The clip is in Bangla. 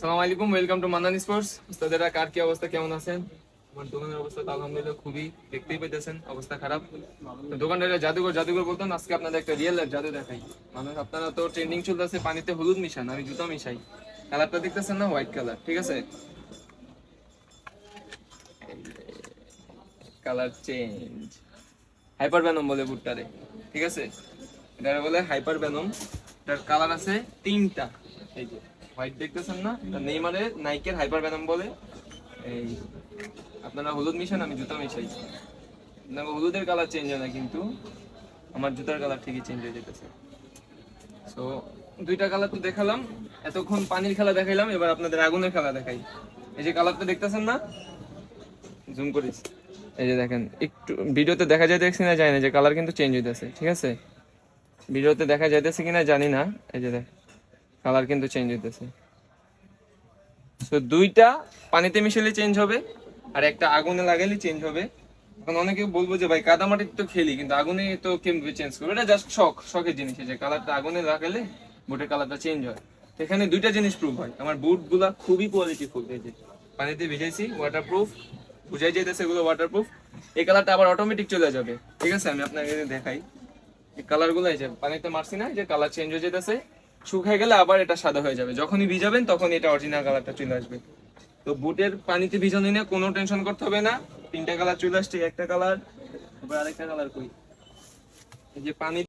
সালাম আলাইকুম ওয়েলকাম টু মান্নান স্পোর্টস উস্তাদেরা, কার কি অবস্থা, কেমন আছেন? আমার দোকানের অবস্থা তো আলহামদুলিল্লাহ খুবই, দেখতেই পাইতেছেন, অবস্থা খারাপ। তো দোকানদারা জাদুঘর জাদুঘর বলতেন, আজকে আপনাদের একটা রিয়েল জাদু দেখাই। মানুষ, আপনারা তো ট্রেন্ডিং চলতেছে, পানিতে হলুদ মিশান, আমি জুতো মিশাই। কালারটা দেখতেছেন না? হোয়াইট কালার ঠিক আছে? কালার চেঞ্জ হাইপার ভ্যানম বলে বুটটারে, ঠিক আছে? এটা বলে হাইপার ভ্যানম এটার কালার আছে তিনটা। এই যে। হোয়াইট দেখতেছেন না? নেইমারের নাইকের হাইপার ভ্যানম বলে। এই, আপনারা হলুদ মিশান, আমি জুতা মিশাই। আপনার হলুদের কালার চেঞ্জ হয় না, কিন্তু আমার জুতার কালার ঠিকই চেঞ্জ হয়ে যেতেছে। সো দুইটা কালার তো দেখালাম। এতক্ষণ পানির খেলা দেখাইলাম, এবার আপনাদের আগুনের খেলা দেখাই। এই যে কালারটা দেখতেছেন না? জুম করিস এই যে দেখেন, একটু ভিডিওতে দেখা যায় দেখছি না জানি না, যে কালার কিন্তু চেঞ্জ হইতেছে, ঠিক আছে? ভিডিওতে দেখা যাইতেছে কিনা জানি না, এই যে দেখ কালার কিন্তু চেঞ্জ হইতেছে। তো দুইটা পানিতে মিশালে চেঞ্জ হবে, আর একটা আগুনে লাগালে চেঞ্জ হবে। এখন অনেকে বলব যে, ভাই কাদামাটিতে তো খেলি, কিন্তু আগুনে তো কেমবে চেঞ্জ করবে? এটা জাস্ট শখ শখের জিনিস যে কালারটা আগুনে লাগালে বুটের কালারটা চেঞ্জ হয়। এখানে দুইটা জিনিস প্রুফ হয়। আমার বুটগুলা খুবই কোয়ালিটি ফুল এই যে পানিতে ভিজাইছি ওয়াটার প্রুফ বুঝাই যেতেছে এগুলো ওয়াটার প্রুফ এই কালারটা আবার অটোমেটিক চলে যাবে। ঠিক আছে, আমি আপনাকে দেখাই। এই কালারগুলো এই যে, পানিতে মারছি না যে কালার চেঞ্জ হয়ে যেতেছে শুকায় গেলে আবার এটা সাদা হয়ে যাবে। যখনই ভিজাবেন তখন এটা অরিজিনাল কালারটা চলে আসবে। তো বুটের পানিতে ভিজানো নিয়ে কোনো টেনশন করতে হবে না। তিনটা কালার চলে আসছে, একটা কালার আরেকটা কালার কই যে পানি